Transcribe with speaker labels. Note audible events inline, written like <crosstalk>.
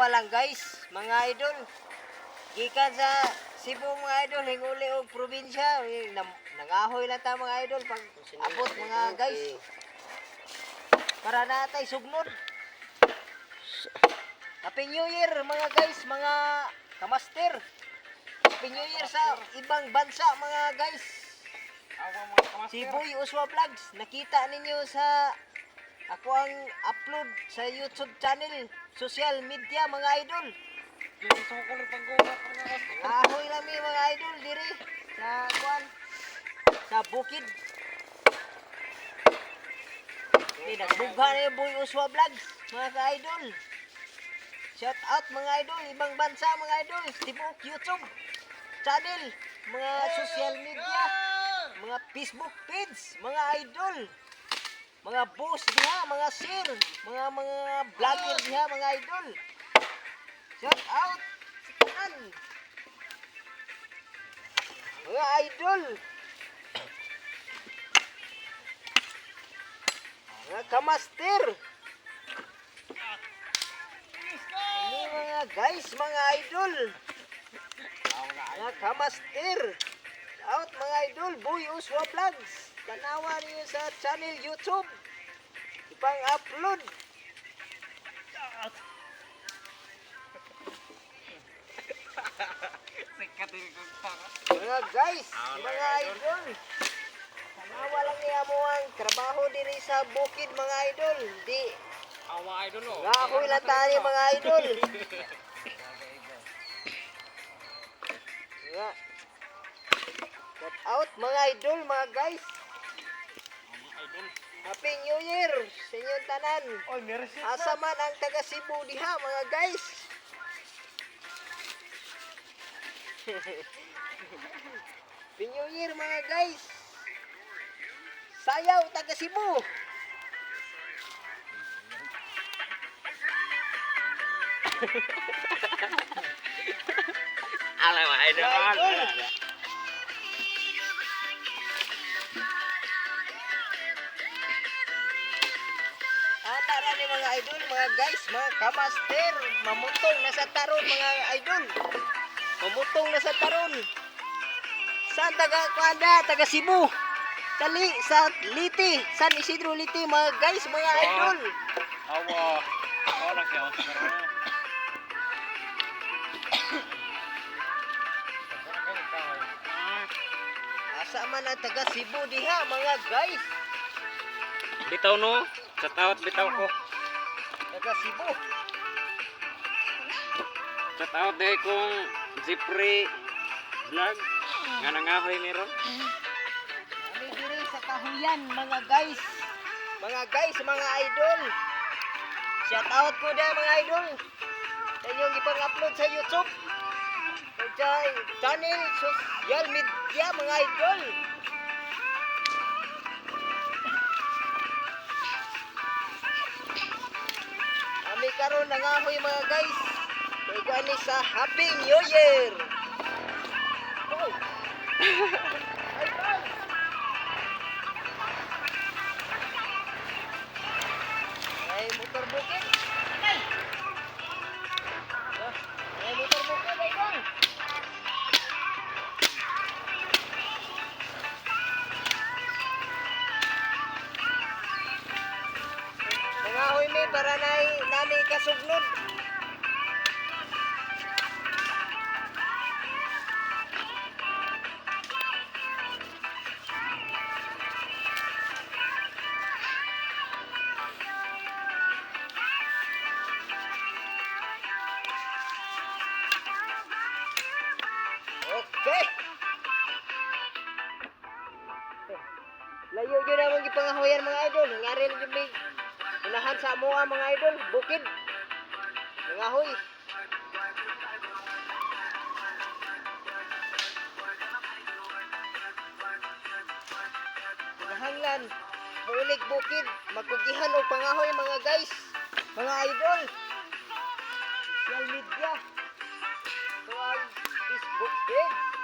Speaker 1: Tanawa lang guys, mga idol. Gikan sa Cebu mga idol, hinguli og probinsya. Nangahoy lang ta mga idol pag abot mga guys. Para natay sugnod. Happy New Year mga guys, mga kamaster. Happy New Year sa ibang bansa mga guys. Si Boy Uswa Vlogs, nakita ninyo sa ako ang upload sa YouTube channel, social media mga idol. Ahoy lang mi mga idol diri sa kuan sa bukid. Di nagbugha na yung Boy Uswa Vlogs mga ka-idol. Shout out mga idol, ibang bansa mga idol, tibok YouTube channel, mga social media, mga Facebook page, mga idol, mga boss diha, mga sir, mga mga vlogger diha, mga idol. Shout out sa tanan. Mga idol. Mga kamaster. Mga guys, mga idol. Mga kamaster. Mga idol, Boy Uswa Vlogs. Tanawa niyo sa channel YouTube. Ipang upload. Mga guys, mga idol. Tanawa lang niya mo ang trabaho diri sa bukid mga idol. Di
Speaker 2: Awa idol oh.
Speaker 1: Ngahoy lang tayo mga idol. <laughs> Nga. Out mga idol, mga guys.
Speaker 2: Idol.
Speaker 1: Happy New Year sa inyong tanan.
Speaker 2: Oy, receipt
Speaker 1: Asa man ang taga Cebu diha mga guys. Happy New Year mga guys. Sayaw taga Cebu.
Speaker 2: Alam idol.
Speaker 1: Mga idol. Idol, mga guys, mga kamaster, mamutong na sa taron mga idol. Mamutong na sa taron. Saan taga Kuanda, taga Cebu? Tali sa Liti, San Isidro Liti mga guys, mga idol.
Speaker 2: Awa. Lang kaya.
Speaker 1: Asa man ang taga Cebu diha mga guys,
Speaker 2: Bitaw no. Sa tawat bitaw ko.
Speaker 1: Taga Cebu.
Speaker 2: Sa tawat dahil kong Zipri vlog. Nga nangahoy meron.
Speaker 1: Kami diri sa kahuyan mga guys. Mga guys, mga idol. Shout out ko dahil mga idol. Sa inyong ipang-upload sa YouTube. Sa channel, social media mga idol. Karon nangahoy mga guys. Ko ani sa Happy New Year. Oh. <laughs> Nangahoy mi para na nami kasugnod. Okay. Layo yun naman yung pangahoyan mga idol. Nangyari lang yung may unahan sa amuha mga idol. Bukid. Nangahoy. Nahanglan. Mulig bukid. Magkugihan o pangahoy mga guys. Mga idol. Social media. Ito ang Facebook page.